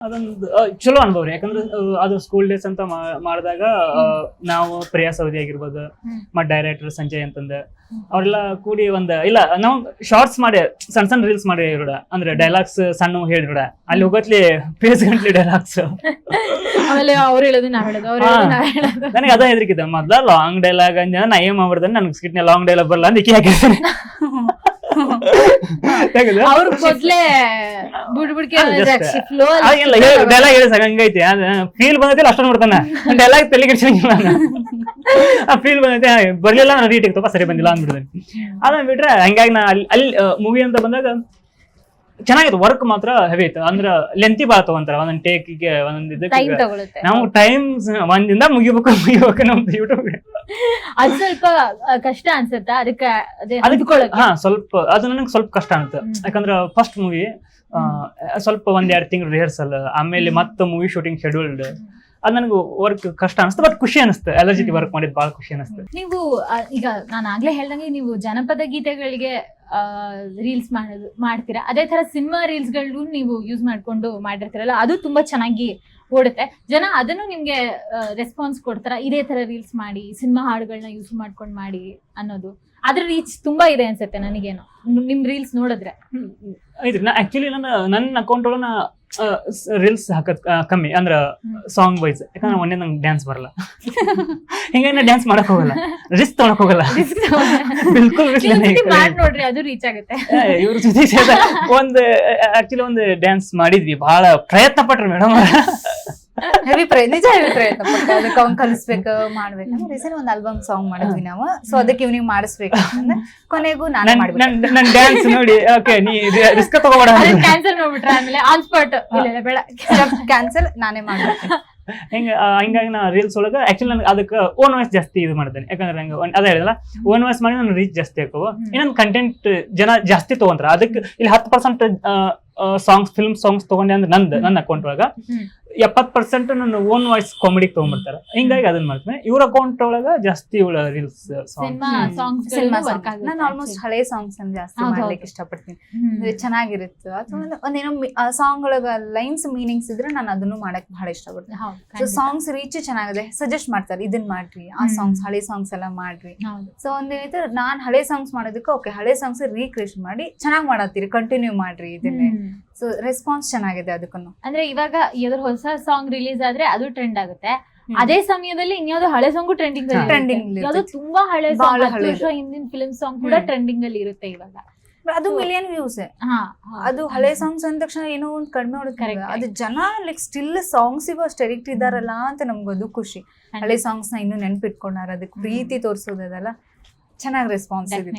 ಅದೊಂದು ಚಲೋ ಅನುಭವ ರೀ. ಯಾಕಂದ್ರೆ ಅದು ಸ್ಕೂಲ್ ಡೇಸ್ ಅಂತ ಮಾಡಿದಾಗ ನಾವು ಪ್ರಿಯಾ ಸೌದಿ ಆಗಿರ್ಬೋದು ಮತ್ತೆ ಮತ್ ಡೈರೆಕ್ಟರ್ ಸಂಜಯ್ ಅಂತಂದ ಅವರೆಲ್ಲ ಕೂಡಿ ಒಂದ್ ಇಲ್ಲ ನಾವು ಶಾರ್ಟ್ಸ್ ಮಾಡಿ ಸಣ್ಣ ಸಣ್ಣ ರೀಲ್ಸ್ ಮಾಡಿ ಇರೋಡ ಅಂದ್ರೆ ಡೈಲಾಗ್ಸ್ ಸಣ್ಣ ಹೇಳಿರೋಡ ಅಲ್ಲಿ ಹೋಗತ್ಲಿ ಪೇಜ್ ಗಂಟ್ಲಿ ಡೈಲಾಗ್ಸ್ ಆಮೇಲೆ ಅವ್ರು ಹೇಳೋದು ಹೇಳೋದು ನನಗೆ ಅದ ಹೆದರಿಕಿದ್ದ ಮೊದ್ಲ ಲಾಂಗ್ ಡೈಲಾಗ್ ಅಂದ್ರೆ ನಾ ಏನ್ ಮಾಡ್ಬಿಡ್ದೆ ನನ್ಗೆ ಸ್ಕಿಟ್ನ ಲಾಂಗ್ ಡೈಲಾಗ್ ಬರಲ್ಲ ಅಂತ ಇಕ್ಕಿ ಹಾಕಿರ್ತೀನಿ. ಅವ್ರ ಮೊದ್ಲೇ ಬುಡ್ ಬುಡ್ಕೆ ಫ್ಲೋ ಇಲ್ಲ ಡೈಲಾಗ್ ಹೇಳಿ ಹಂಗೈತಿ. ಫೀಲ್ ಬಂದೈತಿ ಅಷ್ಟ ನೋಡ್ತಾನ ಡೈಲಾಗ್ ತಲೆ ಕೆಡ್ಸಂಗಿಲ್ಲ ಆ ಫೀಲ್ ಬಂದೈತೆ ಬರ್ಲಿಲ್ಲ ನಾನು ರೀಟಿಗೆ ತಪ್ಪ ಸರಿ ಬಂದಿಲ್ಲ ಅಂದ್ಬಿಡ್ತೀನಿ ಅದನ್ನ ಬಿಟ್ರೆ ಹಂಗಾಗಿ ನಾ ಅಲ್ಲಿ ಅಲ್ಲಿ ಮೂವಿ ಅಂತ ಬಂದಾಗ ಚೆನ್ನಾಗಿತ್ತು ವರ್ಕ್ ಮಾತ್ರ ಹೆವಿ ಇತ್ತು. ಅಂದ್ರ ಲೆಂತಿ ಬಾಳ ತಗೊಂತಾರ ಒಂದೊಂದ್ ಟೇಕಿಗೆ ಒಂದೊಂದ್ ಟೈಮ್ ಇದಕ್ಕೆ ತಗೊಳುತ್ತೆ. ನಾವು ಟೈಮ್ ಒಂದಿಂದ ಮುಗಿಬೇಕು ಮುಗಿಬೇಕು ನಮ್ದು ಯೂಟ್ಯೂಬ್ ಅದ್ ಸ್ವಲ್ಪ ಆ, ಕಷ್ಟ ಅನ್ಸುತ್ತಾ? ಅದಕ್ಕೆ ಅದೇ ಅದಕ್ಕೆ ಹಾ ಸ್ವಲ್ಪ ಅದು ನನಗೆ ಸ್ವಲ್ಪ ಕಷ್ಟ ಅನ್ಸುತ್ತೆ. ಯಾಕಂದ್ರೆ ಫಸ್ಟ್ ಮೂವಿ ಸ್ವಲ್ಪ ಒಂದ್ ಎರಡ್ ತಿಂಗಳು ರಿಹರ್ಸಲ್ ಆಮೇಲೆ ಮತ್ತೆ ಮೂವಿ ಶೂಟಿಂಗ್ ಶೆಡ್ಯೂಲ್ಡ್ ಅದ್ ನನಗೆ ವರ್ಕ್ ಕಷ್ಟ ಅನಿಸ್ತು ಬಟ್ ಖುಷಿ ಅನಿಸ್ತು. ಅಲರ್ಜಿ ವರ್ಕ್ ಮಾಡಿದ್ ಬಹಳ ಖುಷಿ ಅನಿಸ್ತು. ನೀವು ಈಗ ನಾನು ಆಗ್ಲೇ ಹೇಳ್ದಂಗೆ ನೀವು ಜನಪದ ಗೀತೆಗಳಿಗೆ ರೀಲ್ಸ್ ಮಾಡೋದು ಮಾಡ್ತೀರಾ. ಅದೇ ತರ ಸಿನಿಮಾ ರೀಲ್ಸ್ಗಳು ನೀವು ಯೂಸ್ ಮಾಡ್ಕೊಂಡು ಮಾಡಿರ್ತೀರಲ್ಲ, ಅದು ತುಂಬಾ ಚೆನ್ನಾಗಿ ಓಡುತ್ತೆ. ಜನ ಅದನ್ನು ನಿಮ್ಗೆ ರೆಸ್ಪಾನ್ಸ್ ಕೊಡ್ತಾರ? ಇದೇ ತರ ರೀಲ್ಸ್ ಮಾಡಿ ಸಿನಿಮಾ ಹಾಡುಗಳನ್ನ ಯೂಸ್ ಮಾಡ್ಕೊಂಡು ಮಾಡಿ ಅನ್ನೋದು. ಅದ್ರ ರೀಚ್ ತುಂಬಾ ಇದೆ ಅನ್ಸುತ್ತೆ ನನಗೇನು. ನಿಮ್- ರೀಲ್ಸ್ ನೋಡಿದ್ರೆ. ಐತ್ರಿ ನಾ ಆಕ್ಚುಲಿ ನನ್ನ ನನ್ನ ಅಕೌಂಟ್ ಒಳಗ ನಾ ರೀಲ್ಸ್ ಹಾಕದ್ ಕಮ್ಮಿ ಅಂದ್ರ ಸಾಂಗ್ ವೈಸ್ ಯಾಕಂದ್ರೆ ಒಂದೇ ನಂಗೆ ಡ್ಯಾನ್ಸ್ ಬರಲ್ಲ. ಹಿಂಗಾಗಿ ನಾ ಡ್ಯಾನ್ಸ್ ಮಾಡಕ್ ಹೋಗಲ್ಲ. ರಿಸ್ಕ್ ತೊಗೊಳಕ್ ಹೋಗಲ್ಲ. ಬಿಲ್ಕುಲ್ ಮಾಡಿ ನೋಡ್ರಿ ಅದು ರೀಚ್ ಆಗುತ್ತೆ. ಇವ್ರ ಜೊತೆ ಒಂದ್ ಆಕ್ಚುಲಿ ಒಂದು ಡ್ಯಾನ್ಸ್ ಮಾಡಿದ್ವಿ. ಬಹಳ ಪ್ರಯತ್ನ ಪಟ್ರಿ ಮೇಡಮ್ ಹೆವಿ ಪ್ರಯತ್ನ ನಿಜ ಹೆವಿ ಪ್ರಯತ್ನ ಪಟ್ಟೆ ಅದಕ್ಕೆ ಅವ್ನ್ ಕಲಿಸ್ಬೇಕು ಮಾಡ್ಬೇಕು. ರೀಸೆಂಟ್ ಒಂದ್ ಆಲ್ಬಮ್ ಸಾಂಗ್ ಮಾಡಿದ್ವಿ ನಾವು. ಸೊ ಅದಕ್ಕೆ ಇವ್ನಿಗೆ ಮಾಡಿಸ್ಬೇಕು. ಅಂತಂದ್ರೆ ಕೊನೆಗೂ ನಾನು ನನ್ ಮಾಡ್ಬಿಟ್ಟೆ ನನ್ ಡ್ಯಾನ್ಸ್ ನೋಡಿ ಓಕೆ ನೀ ರಿಸ್ಕ್ ತಗೋಬೇಡ ಅದನ್ನ ಕ್ಯಾನ್ಸಲ್ ಮಾಡ್ಬಿಟ್ರೆ ಆಮೇಲೆ ಆನ್ ಸ್ಪಾಟ್ ಇಲ್ಲ ಇಲ್ಲ, ಬೇಡ. ಕ್ಯಾನ್ಸಲ್ ನಾನೇ ಮಾಡ್ಬೇಕು ಹಿಂಗ ಹಿಂಗಾಗಿ ನಾ ರೀಲ್ಸ್ ಒಳಗ ಆಕ್ಚುಲಿ ನನಗೆ ಅದಕ್ಕೆ ಓನ್ ವಾಯ್ಸ್ ಜಾಸ್ತಿ ಇದು ಮಾಡ್ತೇನೆ. ಯಾಕಂದ್ರೆ ನಂಗೆ ಒಂದ್- ಅದೇ ಹೇಳಿದಲ್ಲ ಓನ್ ವಾಯ್ಸ್ ಮಾಡಿ ನಾನು ರೀಚ್ ಜಾಸ್ತಿ ಹಾಕುವ ಇನ್ನೊಂದು ಕಂಟೆಂಟ್ ಜನ ಜಾಸ್ತಿ ತಗೊಂತಾರ. ಅದಕ್ಕೆ ಇಲ್ಲಿ ಹತ್ತು ಪರ್ಸೆಂಟ್ ಸಾಂಗ್ಸ್ ಫಿಲ್ಮ್ ಸಾಂಗ್ಸ್ ತಗೊಂಡೆ ಅಂದ್ರೆ ನಂದು ನನ್ನ ಅಕೌಂಟ್ ಒಳಗ. ಹ್ಮ್. ಎಪ್ಪತ್ ಪರ್ಸೆಂಟ್ ನನ್ನ ಓನ್ ವಾಯ್ಸ್ ಕಾಮಿಡಿ ತಗೊಂಡ್ಬಿಡ್ತಾರೆ ಹಿಂಗಾಗಿ ಅದನ್ನ ಮಾಡ್ತೀನಿ. ಇವ್ರ ಅಕೌಂಟ್ ಒಳಗ ಜಾಸ್ತಿ ಇವಳ reels song cinema songs cinema work ನಾನು ಆಲ್ಮೋಸ್ಟ್ ಹಳೆ ಸಾಂಗ್ಸ್ ಅನ್ನ ಜಾಸ್ತಿ ಮಾಡ್ಲಿಕ್ಕೆ. ಇಷ್ಟಪಡ್ತೀನಿ. ಅಂದ್ರೆ ಚೆನ್ನಾಗಿರುತ್ತೆ. ಅಥವಾ ಒಂದು ಒಂದೇನೋ ಸಾಂಗ್ ಒಳಗ ಲೈನ್ಸ್ ಮೀನಿಂಗ್ಸ್ ಇದ್ರೆ ನಾನು ಅದನ್ನು ಮಾಡಕ್ ಬಹಳ ಇಷ್ಟಪಡ್ತೀನಿ. ಸೊ ಸಾಂಗ್ಸ್ ರೀಚ್ ಚೆನ್ನಾಗಿದೆ. ಸಜೆಸ್ಟ್ ಮಾಡ್ತಾರೆ ಇದನ್ನ ಮಾಡ್ರಿ ಆ ಸಾಂಗ್ಸ್ ಹಳೆ ಸಾಂಗ್ಸ್ ಎಲ್ಲ ಮಾಡ್ರಿ. ಹೌದು. ಸೊ ಒಂದೇನೈತೆ ನಾನ್ ಹಳೆ ಸಾಂಗ್ಸ್ ಮಾಡೋದಕ್ಕೆ ಓಕೆ ಹಳೆ ಸಾಂಗ್ಸ್ ರೀಕ್ರಿಯೇಷನ್ ಮಾಡಿ ಚೆನ್ನಾಗಿ ಮಾಡತ್ತೀರಿ ಕಂಟಿನ್ಯೂ ಮಾಡ್ರಿ ಇದನ್ನೇ. ಸೊ ರೆಸ್ಪಾನ್ಸ್ ಚೆನ್ನಾಗಿದೆ ಅದಕ್ಕೂ ಅಂದ್ರೆ ಇವಾಗ ಯಾವ್ದಾದ್ರು ಹೊಸ ಸಾಂಗ್ ರಿಲೀಸ್ ಆದ್ರೆ ಅದು ಟ್ರೆಂಡ್ ಆಗುತ್ತೆ. ಅದೇ ಸಮಯದಲ್ಲಿ ಇನ್ಯಾವ್ದು ಹಳೆ ಸಾಂಗು ಟ್ರೆಂಡಿಂಗ್ ಟ್ರೆಂಡಿಂಗ್ ಯಾವ್ದು ಇರುತ್ತೆ. ತುಂಬಾ ಹಳೆ ಸಾಂಗ್ ಹತ್ತು ವರ್ಷ ಹಿಂದಿನ ಫಿಲ್ಮ್ ಸಾಂಗ್ ಕೂಡ. ಟ್ರೆಂಡಿಂಗ್ ಅಲ್ಲಿ ಇರುತ್ತೆ ಇವಾಗ. ಅದು ಮಿಲಿಯನ್ ವ್ಯೂಸ್ ಅದು ಹಳೆ ಸಾಂಗ್ಸ್ ಅಂದ ತಕ್ಷಣ ಏನೋ ಒಂದು ಕಡಿಮೆ ಹೊಡೆದ ಅದು ಜನ ಲೈಕ್ ಸ್ಟಿಲ್ ಸಾಂಗ್ಸಿಗೂ ಅಷ್ಟು ಅಡಿಕ್ಟ್ ಇದಾರಲ್ಲ ಅಂತ ನಮ್ಗದು ಖುಷಿ. ಹಳೆ ಸಾಂಗ್ಸ್ನ ಇನ್ನೂ ನೆನ್ಪಿಟ್ಕೊಂಡಾರ ಅದಕ್ಕೆ ಪ್ರೀತಿ ತೋರಿಸೋದಲ್ಲ ಚೆನ್ನಾಗಿ ರೆಸ್ಪಾನ್ಸ್ ಇದೆ.